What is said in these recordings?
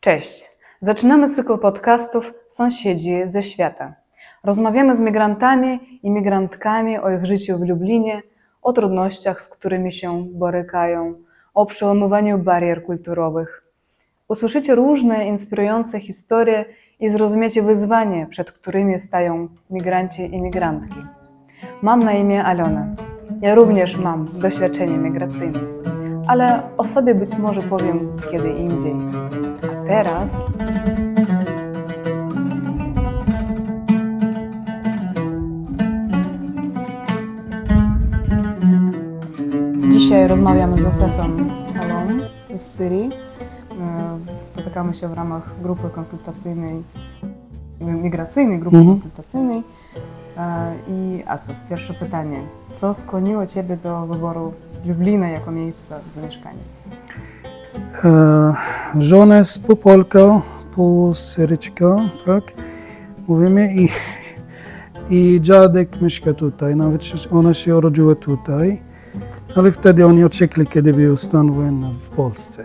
Cześć. Zaczynamy cykl podcastów Sąsiedzi ze świata. Rozmawiamy z migrantami i migrantkami o ich życiu w Lublinie, o trudnościach, z którymi się borykają, o przełamywaniu barier kulturowych. Usłyszycie różne inspirujące historie i zrozumiecie wyzwania, przed którymi stają migranci i migrantki. Mam na imię Alona. Ja również mam doświadczenie migracyjne, ale o sobie być może powiem kiedy indziej. Teraz Dzisiaj rozmawiamy z Józefem Salą z Syrii. E, Spotykamy się w ramach grupy konsultacyjnej, migracyjnej grupy Mhm. konsultacyjnej. E, I Asów, pierwsze pytanie. Co skłoniło Ciebie do wyboru Lublina jako miejsca zamieszkania? E, Żona jest pół Polka, pół Syryczka, tak? Mówimy i, i dziadek mieszka tutaj, nawet ona się urodziła tutaj, ale wtedy oni uciekli, kiedy był stan wojenny w Polsce.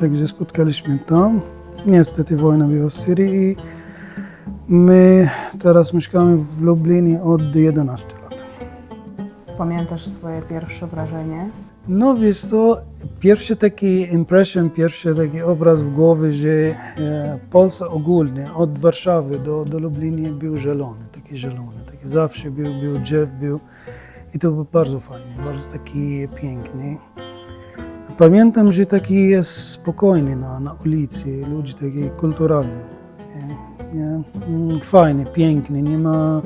Także spotkaliśmy tam. Niestety wojna była w Syrii i my teraz mieszkamy w Lublinie od 11 lat. Pamiętasz swoje pierwsze wrażenie? No wiesz co, pierwszy taki impression, pierwszy taki obraz w głowie, że e, Polska ogólnie od Warszawy do, do Lubliny był zielony, taki zielony, taki zawsze był, był drzew, był i to było bardzo fajnie, bardzo taki piękny. Pamiętam, że taki jest spokojny na, na ulicy, ludzie taki nie, mm, fajny, piękny, nie ma,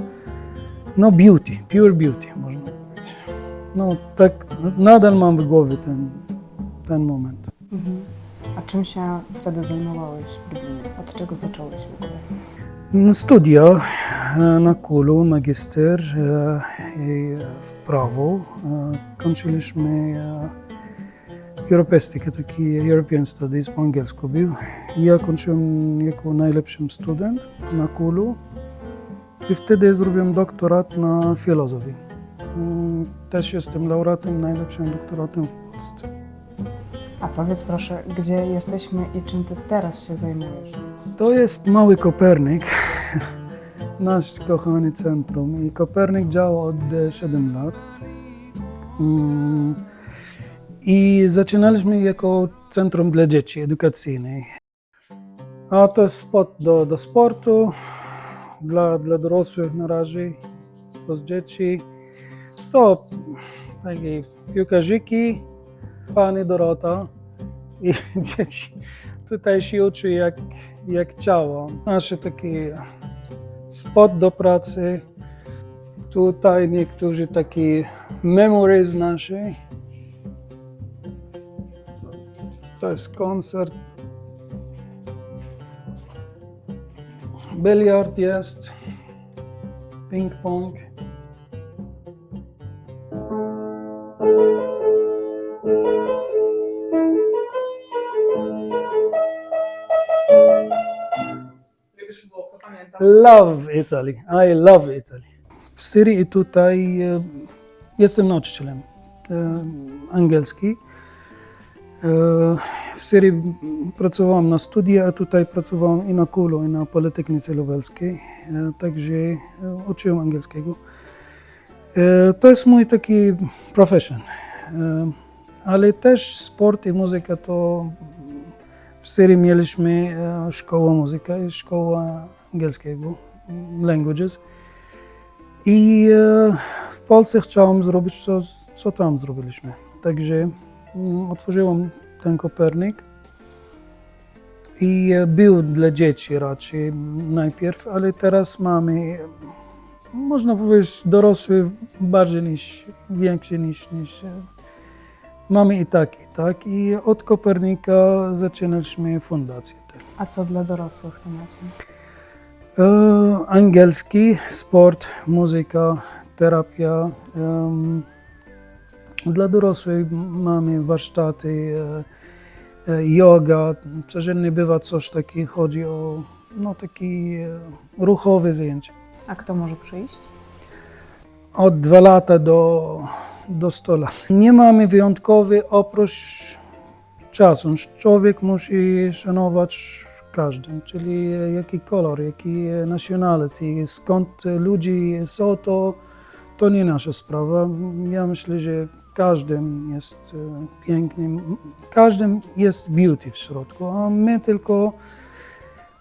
no beauty, pure beauty można powiedzieć. No tak, nadal mam w głowie ten, ten moment. Mhm. A czym się wtedy zajmowałeś w Lublinie? Od czego zacząłeś w ogóle? Mm, Studia e, na Kulu, magister e, i w prawo. E, Kończyliśmy europeistykę, taki European Studies po angielsku był. Ja kończyłem jako najlepszy student na Kulu i wtedy zrobiłem doktorat na filozofii. Mm, Też jestem laureatem, najlepszym doktoratem w Polsce. A powiedz proszę, gdzie jesteśmy i czym Ty teraz się zajmujesz? To jest mały Kopernik, nasz kochany centrum. I Kopernik działa od e, 7 lat. Mm, I zaczynaliśmy jako centrum dla dzieci edukacyjnej. A to jest spot do, do sportu, dla, dla dorosłych na razie, plus dzieci. To takie piłkarzyki, pani Dorota i dzieci. Tutaj się uczy jak, jak ciało. Nasze takie spot do pracy. Tutaj niektórzy takie memories nasze. To jest koncert. Biliard jest. Ping Love Italy. I love Italy. W Syrii i tutaj e, jestem nauczycielem e, angielski. E, w Syrii pracowałam na studiach, a tutaj pracowałam i na Kulu, i na Politechnice Lubelskiej. E, także uczyłem angielskiego. To jest mój taki profession. Ale też sport i muzyka to w Syrii mieliśmy e, szkołę muzyki i szkołę angielskiego, languages. I e, w Polsce chciałem zrobić, co, co tam zrobiliśmy. Także mm, otworzyłem ten Kopernik. I e, był dla dzieci raczej najpierw, ale teraz mamy, można powiedzieć, dorosły bardziej niż, większy niż, niż e, mamy i tak, i tak. I od Kopernika zaczynaliśmy fundację. A co dla dorosłych to macie? E, angielski, sport, muzyka, terapia. dla dorosłych mamy warsztaty, e, e, yoga. Codziennie bywa coś takiego, chodzi o no, taki ruchowe zajęcie. A kto może przyjść? Od dwa lata do, do 100 lat. Nie mamy wyjątkowy oprócz czasu. Człowiek musi szanować każdym, czyli jaki kolor, jaki nationality, skąd ludzi są, to, to nie nasza sprawa. Ja myślę, że każdym jest e, pięknym, każdym jest beauty w środku, a my tylko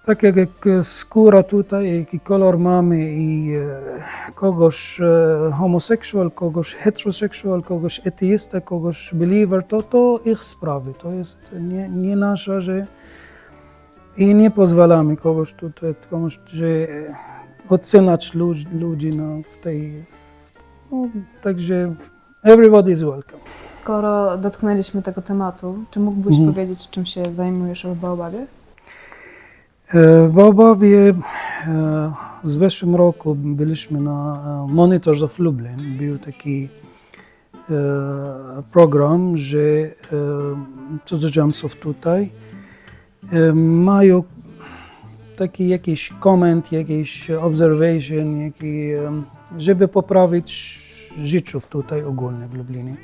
tak jak, skóra tutaj, jaki kolor mamy i e, kogoś e, homoseksual, kogoś heteroseksual, kogoś ateista, kogoś believer, to, to ich sprawy, to jest nie, nie nasza, że i nie pozwalamy kogoś tutaj, komuś, że e, oceniać ludzi, ludzi no, w tej, no, także everybody is welcome. Skoro dotknęliśmy tego tematu, czy mógłbyś Mhm. powiedzieć, czym się zajmujesz w Baobabie? E, W Baobabie e, w zeszłym roku byliśmy na Monitors of Lublin. Był taki program, że cudzoziemców tutaj mają taki jakiś koment, jakiś observation, jaki, e, żeby poprawić życiów tutaj ogólnie w Lublinie.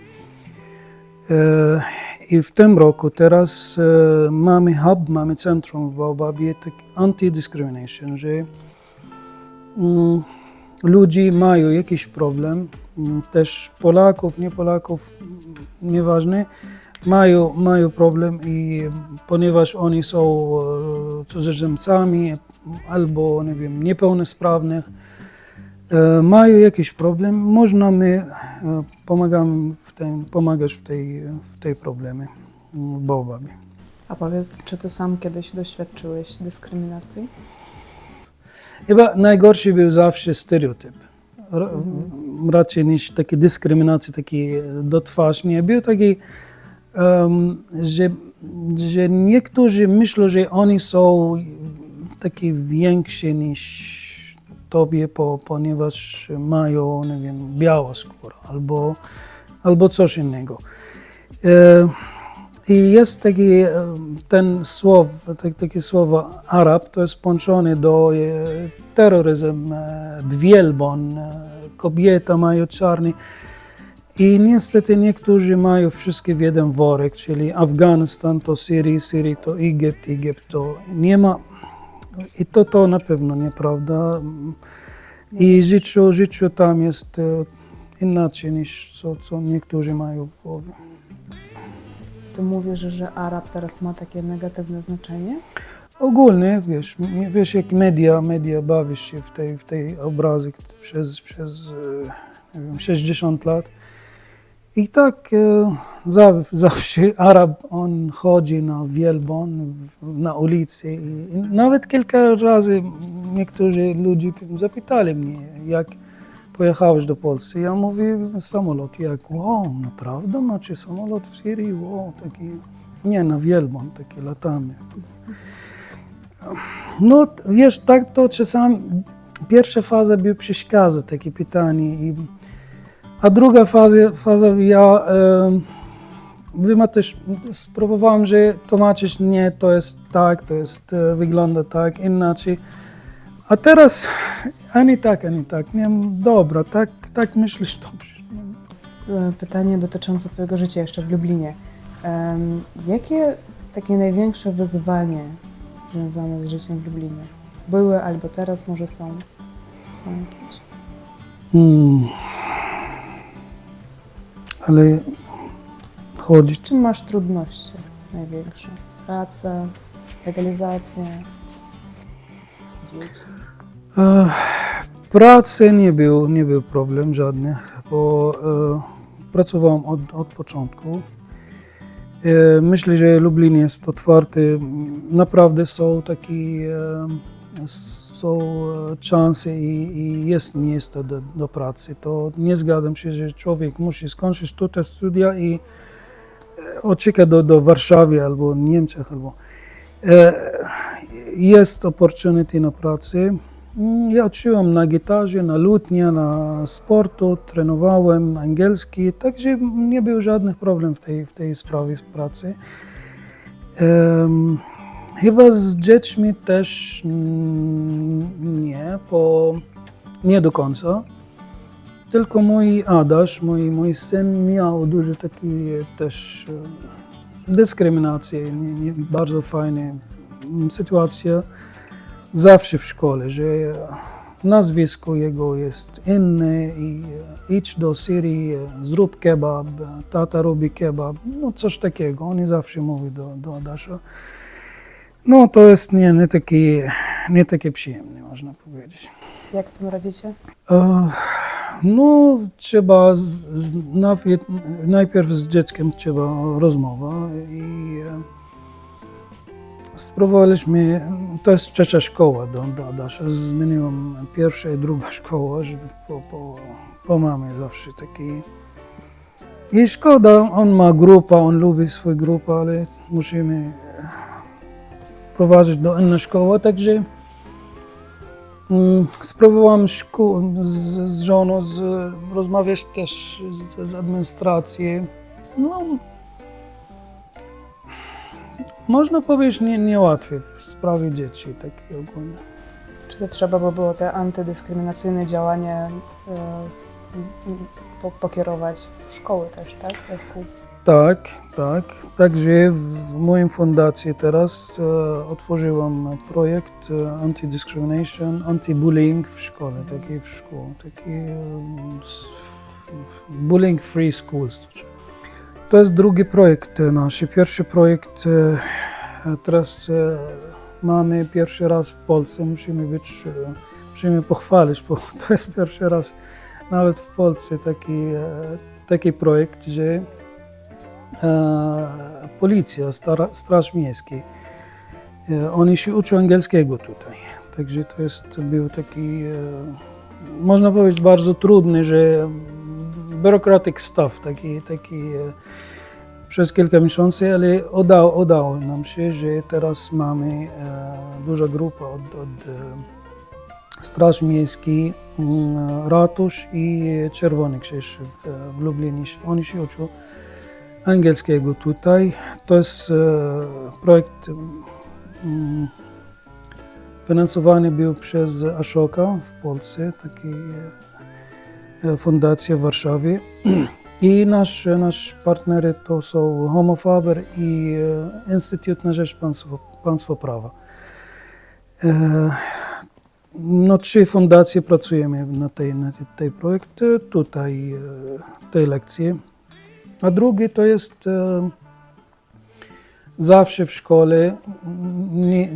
E, I w tym roku teraz e, mamy hub, mamy centrum w Baobabie tak anti-discrimination, że mm, ludzie mają jakiś problem, mm, też Polaków, nie Polaków, mm, nieważne, mają, mają problem i ponieważ oni są e, cudzoziemcami albo, nie wiem, niepełnosprawnych, e, mają jakiś problem, można my e, pomagamy w tym, pomagać w tej, w tej problemie w Baobabie. A powiedz, czy ty sam kiedyś doświadczyłeś dyskryminacji? Chyba najgorszy był zawsze stereotyp. Ra- Raczej niż taki dyskryminacji, taki do twarz nie. Był taki, em, że, że niektórzy myślą, że oni są taki więksi niż tobie, po, ponieważ mają, nie wiem, białą skórę albo, albo coś innego. E, I jest taki ten słow, tak, takie słowo Arab, to jest połączone do e, terroryzm, e, wielbłąd, e, kobieta mają czarny. I niestety niektórzy mają wszystkie w jeden worek, czyli Afganistan to Syrii, Syrii to Egipt, Egipt to nie ma. I to, to na pewno nieprawda. I życiu, życiu tam jest e, inaczej niż co, co niektórzy mają w głowie. Ty mówisz, że Arab teraz ma takie negatywne znaczenie? Ogólnie, wiesz, wiesz jak media, media bawi się w tej, w tej obrazy przez, przez e, nie wiem, 60 lat. I tak e, zaw, zawsze Arab, on chodzi na wielbłąd, na ulicy. I, nawet kilka razy niektórzy ludzie zapytali mnie, jak pojechałeś do Polski. Ja mówię, samolot. Jak, wow, naprawdę macie samolot w Syrii? Wow, taki, nie, na wielbłąd taki latamy. No, wiesz, tak to czasami pierwsza faza była przeszkadza, takie pytanie. I, a druga faza, faza ja wyma też spróbowałem, że tłumaczyć, nie, to jest tak, to jest, e, wygląda tak, inaczej. A teraz ani tak, ani tak. Nie, dobra, tak, tak myślisz, dobrze. Pytanie dotyczące Twojego życia jeszcze w Lublinie. Em, jakie takie największe wyzwanie związane z życiem w Lublinie? Były albo teraz może są? Są jakieś? Hmm. Ale chodzi Z czym masz trudności największe? Praca, legalizacja, dzieci? E, Pracy nie był, nie był problem żadny, bo e, pracowałem od, od początku. E, myślę, że Lublin jest otwarty. Naprawdę są takie e, są e, szanse i, i jest miejsce do, do pracy. To nie zgadzam się, że człowiek musi skończyć tutaj studia i e, uciekać do, do Warszawy albo Niemczech. Albo, e, jest opportunity na pracy. Mm, Ja uczyłem na gitarze, na lutnie, na sportu, trenowałem angielski, także nie było żadnych problem w tej, w tej sprawie pracy. Em, chyba z dziećmi też nie, bo nie do końca. Tylko mój Adaś, mój, mój syn miał dużo taki też dyskryminację, nie, nie, bardzo fajna mm, sytuacja zawsze w szkole, że nazwisko jego jest inne i e, idź do Syrii, e, zrób kebab, e, tata robi kebab, no coś takiego, oni zawsze mówią do, do Adasza. No to jest nie, nie, taki, nie takie przyjemne, można powiedzieć. Jak z tym radzicie? E, No, trzeba z, z, najpierw, najpierw z dzieckiem trzeba rozmowa i e, spróbowaliśmy, to jest trzecia szkoła do, do Adasza, zmieniłam pierwsza i druga szkoła, żeby po, po, po mamie zawsze taki i szkoda, on ma grupę, on lubi swoją grupę, ale musimy e, prowadzić do innej szkoły, także Mm, Spróbowałam szkół, z, z żoną z, rozmawiać też z, z. No, można powiedzieć nie, niełatwie w sprawie dzieci takiej ogólnie. Czyli trzeba by było te antydyskryminacyjne działanie e, po, pokierować w szkoły też, tak? Do szkół. Tak, tak. Także w mojej fundacji teraz e, otworzyłam projekt e, anti-discrimination, anti-bullying w szkole, taki w szkole, taki e, bullying free schools. to znaczy. To jest drugi projekt nasz. Pierwszy projekt e, teraz e, mamy pierwszy raz w Polsce. Musimy być, e, musimy pochwalić, bo to jest pierwszy raz nawet w Polsce taki, e, taki projekt, że policja, stara, straż miejska, e, oni się uczą angielskiego tutaj. Także to jest był taki, e, można powiedzieć, bardzo trudny, że bureaucratic stuff, taki, taki e, przez kilka miesięcy, ale udało, udało nam się, że teraz mamy e, duża grupa od, od e, Straż Miejskiej, mm, Ratusz i Czerwony Krzyż w, w Lublinie. Oni się uczą angielskiego tutaj. To jest e, projekt finansowany był przez Ashoka w Polsce, taki e, fundacja w Warszawie. I nasz, nasz partnery to są Homofaber i e, Instytut na Rzecz Państwa, Prawa. No, trzy fundacje pracujemy na tej, na tej projekcie, tutaj, tej lekcji. A drugi to jest e, zawsze w szkole, nie,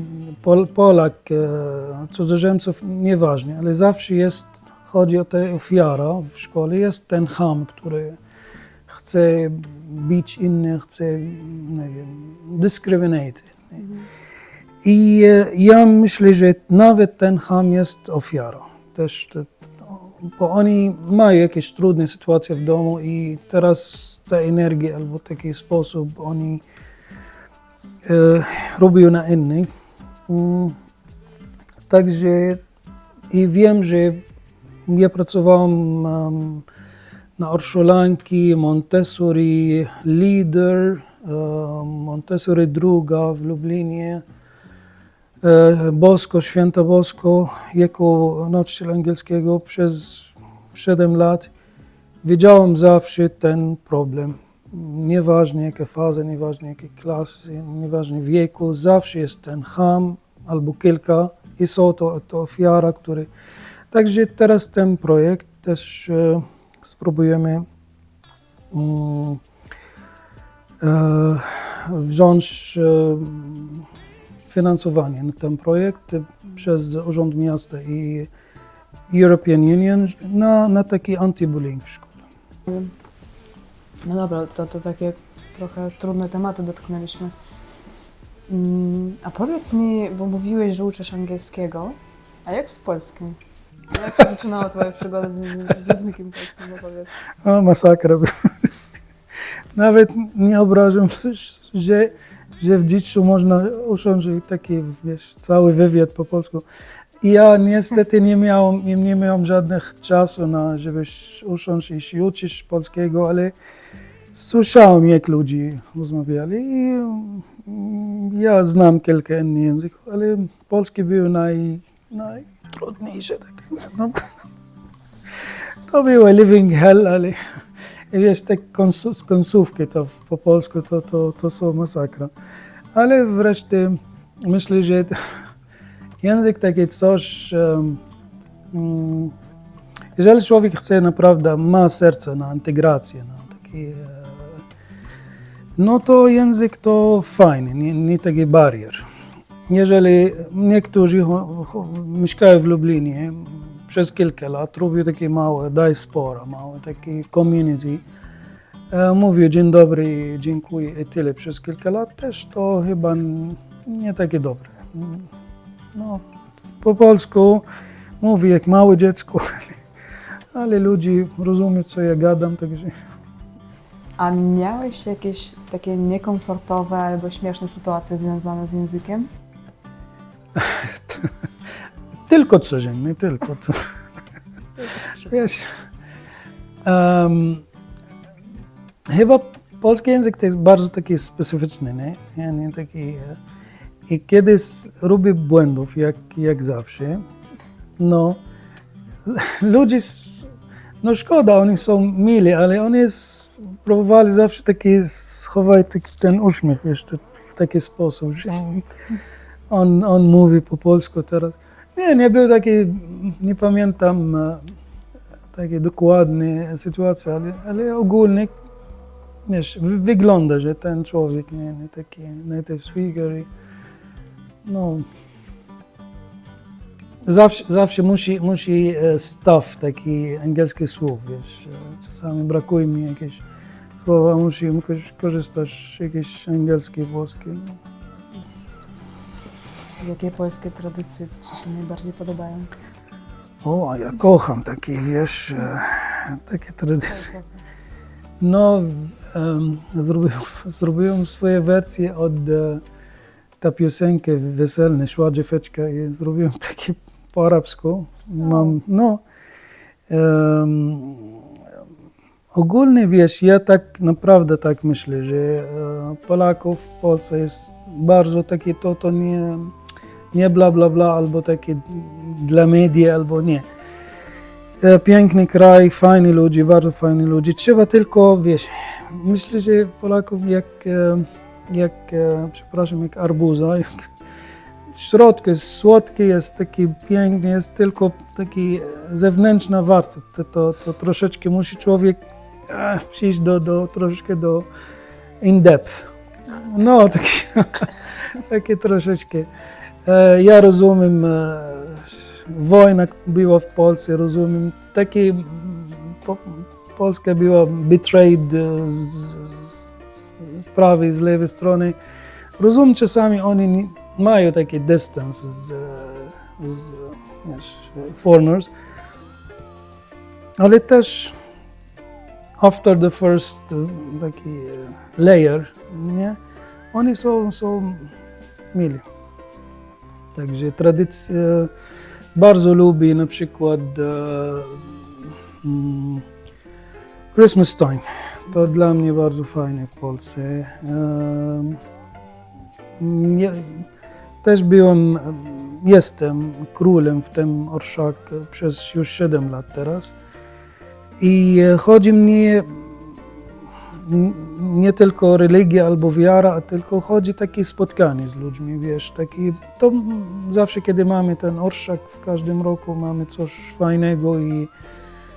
Pol, Polak, e, cudzoziemców, nieważne, ale zawsze jest, chodzi o tę ofiara w szkole, jest ten ham, który chce bić innych, chce, nie wiem. I e, ja myślę, że nawet ten ham jest ofiarą. Też, bo oni mają jakieś trudne sytuacje w domu i teraz ta energia albo taki sposób oni e, robią na innych. Mm, Także i wiem, że ja pracowałam um, na Orszolanki, Montessori Leader, e, Montessori druga w Lublinie, Bosko, Święta Bosko, jako nauczyciel angielskiego przez 7 lat. Wiedziałem zawsze ten problem. Nieważne jakie fazy, nieważne jakie klasy, nieważne wieku, zawsze jest ten ham albo kilka i są to, to ofiara, który... Także teraz ten projekt też e, spróbujemy mm, e, wziąć e, finansowanie na ten projekt przez Urząd Miasta i European Union na, na taki anti-bullying w szkole. No dobra, to, to takie trochę trudne tematy dotknęliśmy. Mm, A powiedz mi, bo mówiłeś, że uczysz angielskiego, a jak z polskim? Jak się zaczynała twoja przygoda z, z językiem polskim, no powiedz. O, masakra. Nawet nie obrażam że, że w dziecku można usiąść taki, wiesz, cały wywiad po polsku. I ja niestety nie miałem, nie, miałem żadnych czasu na, żeby usiąść i uczyć polskiego, ale słyszałem, jak ludzie rozmawiali i mm, ja znam kilka innych języków, ale polski był naj, najtrudniejszy. Taki, no, to było living hell, ale wiesz, te końcówki to po polsku to, to, to są masakra. Ale wreszcie myślę, że język takie coś, mm, jeżeli człowiek chce naprawdę, ma serce na integrację, na taki, e, no to język to fajny, nie, nie taki barier. Jeżeli niektórzy mieszkają w Lublinie przez kilka lat, robią takie małe diaspora, małe takie community, e, mówią dzień dobry, dziękuję i tyle przez kilka lat, też to chyba nie takie dobre. No, po polsku mówię jak małe dziecko, ale ludzie rozumieją, co ja gadam, także... A miałeś jakieś takie niekomfortowe albo śmieszne sytuacje związane z językiem? Tylko codziennie, tylko to. Wiesz, em, chyba polski język to jest bardzo taki specyficzny, nie? nie, nie taki, e, I kiedy s- robię błędów, jak, jak zawsze, no, ludzie, no szkoda, oni są mili, ale oni s- próbowali zawsze taki schować taki, ten uśmiech, wiesz, w taki sposób, że on, on mówi po polsku teraz. Nie, nie był taki, nie pamiętam e, takie dokładnie sytuacji, ale, ale ogólnie wiesz, wy- wygląda, że ten człowiek nie, nie taki native speaker. I, no, zawsze, zawsze musi, musi e, staw taki angielski słów, wiesz. e, Czasami brakuje mi jakieś słowa, musi korzystać jakieś angielskie, włoskie. No. Jakie polskie tradycje Ci się najbardziej podobają? O, ja kocham takie, wiesz, e, takie tradycje. No, em, zrobiłem, zrobiłem swoje wersje od e, ta piosenka weselna, szła dzieweczka i zrobiłem takie po arabsku. Mam, no, ogólnie wiesz, ja tak naprawdę tak myślę, że e, Polaków w Polsce jest bardzo takie to, to nie, nie bla bla bla, albo takie dla media, albo nie. E, Piękny kraj, fajni ludzie, bardzo fajni ludzie. Trzeba tylko, wiesz, myślę, że Polaków jak, e, jak e, przepraszam, jak arbuza, jak w środku jest słodki, jest taki piękny, jest tylko taki zewnętrzna warstwa. To, to, to troszeczkę musi człowiek e, przyjść do, do, troszeczkę do in depth. No, takie, takie troszeczkę. E, Ja rozumiem, e, wojna była w Polsce, rozumiem, takie mm, po, Polska była betrayed e, z, z, prawej, z lewej strony. Rozumiem, czasami oni mają taki dystans z, z foreigners, ale też after the first taki layer, nie? Oni są, są mili. Także tradycje bardzo lubię na przykład e, mm, Christmas time. To dla mnie bardzo fajne w Polsce. Ja też byłem, jestem królem w tym orszak przez już 7 lat teraz. I chodzi mnie nie tylko o religię albo wiara, tylko chodzi takie spotkanie z ludźmi, wiesz, taki, to zawsze kiedy mamy ten orszak, w każdym roku mamy coś fajnego i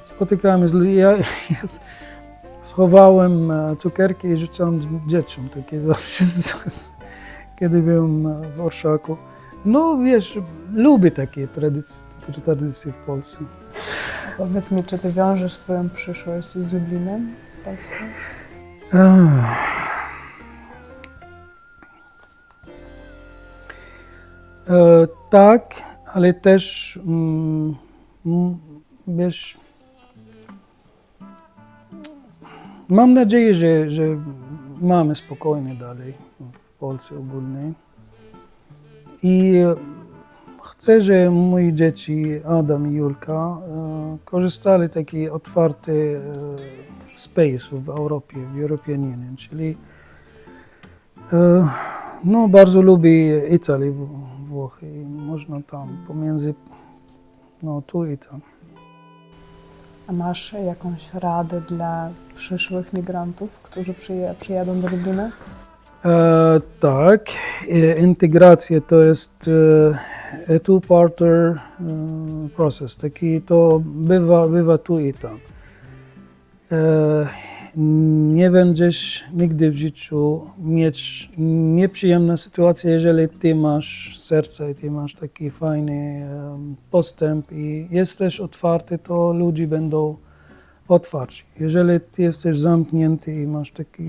spotykamy z ludźmi. Ja, ja schowałem e, cukierki i rzucałem z- dzieciom, takie zawsze, kiedy byłem e, w orszaku. No wiesz, lubię takie tradycje, tradycje w Polsce. Powiedz mi, czy Ty wiążesz swoją przyszłość z Lublinem, z Polską? E, tak, ale też mm, mm, wiesz, mam nadzieję, że, że mamy spokojnie dalej w Polsce ogólnie. I chcę, że moje dzieci, Adam i Julka, e, korzystali taki otwarty e, space w Europie, w European Union, czyli e, no, bardzo lubię Italię, Włochy i można tam pomiędzy no, tu i tam. A masz jakąś radę dla przyszłych migrantów, którzy przyjadą do Lublina? E, tak, e, integracja to jest e, two-parter e, proces, taki to bywa, bywa tu i tam. E, nie będziesz nigdy w życiu mieć nieprzyjemna sytuacja, jeżeli ty masz serce i ty masz taki fajny postęp i jesteś otwarty, to ludzie będą otwarci. Jeżeli ty jesteś zamknięty i masz taki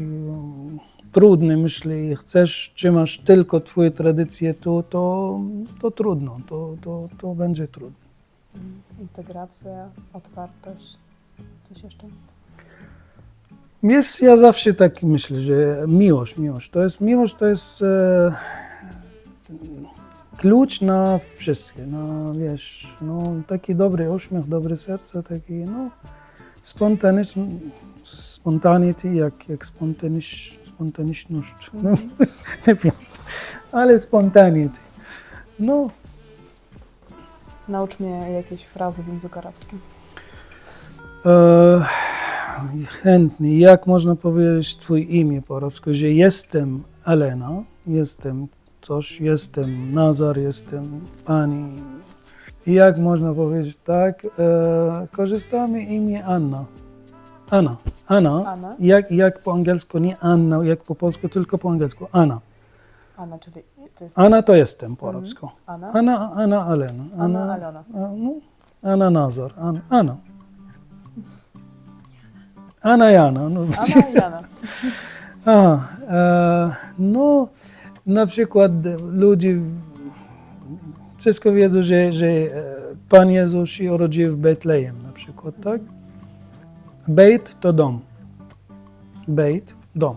trudny myśli i chcesz, trzymasz tylko twoje tradycje tu, to, to trudno, to, to, to będzie trudno. Integracja, otwartość, coś jeszcze? Jest, ja zawsze tak myślę, że miłość, miłość, to jest miłość, to jest e, klucz na wszystkie, na, wiesz, no, taki dobry uśmiech, dobre serce, taki, no, spontaniczny, spontanity, jak, jak spontanisz, spontaniczność, no, nie wiem, ale spontanity, no, Naucz mnie jakieś frazy w języku arabskim. E, chętnie. Jak można powiedzieć Twoje imię po arabsku, że jestem Elena, jestem coś, jestem Nazar, jestem Pani. I jak można powiedzieć tak? E, korzystamy imię Anna. Anna. Anna. Anna? Jak, jak po angielsku, nie Anna, jak po polsku, tylko po angielsku. Anna. Anna, czyli to jest Anna to jestem po Mhm. arabsku. Anna? Anna, Anna Elena. Anna Alona. A, no, Anna Nazar. Anna. Anna. Anna Jana. No. Anna i Jana. Aha, e, no, na przykład ludzie wszystko wiedzą, że, że e, Pan Jezus się urodził w Betlejem na przykład, tak? Beit to dom. Beit, dom.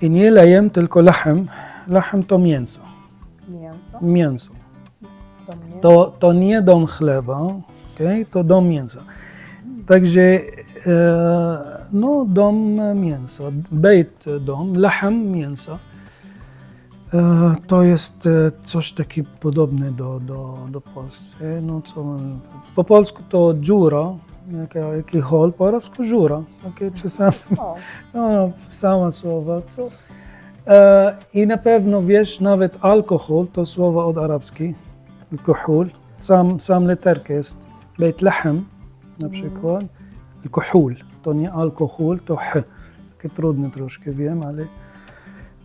I nie lejem, tylko lachem. Lachem to mięso. Mięso. Mięso. Do mnie. To, to nie dom chleba, okay? to dom mięsa. Także no, dom mięsa, bejt dom, lachem mięsa. E, to jest e, coś takiego podobne do, do, do Polski. No, co, po polsku to dziura, jaki, hol, po arabsku dziura. Okay? Czasami O, no, sama słowa. Co? E, I na pewno wiesz, nawet alkohol to słowo od arabski, alkohol. Sam, sam literka jest bejt lahem na przykład. Alkohol, to nie alkohol, to h. Takie trudne troszkę, wiem, ale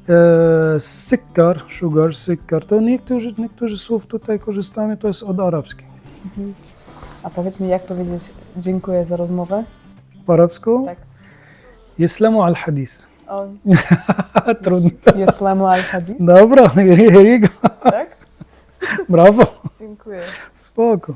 e, sykkar, sugar, sykkar, to niektórzy, niektórzy słów tutaj korzystamy, to jest od arabski. a powiedz mi, jak powiedzieć dziękuję za rozmowę? Po arabsku? Tak. Islamu al-hadis. Trudno. Islamu al-Hadith, Dobra, here you go. tak? Brawo. Dziękuję. Spoko.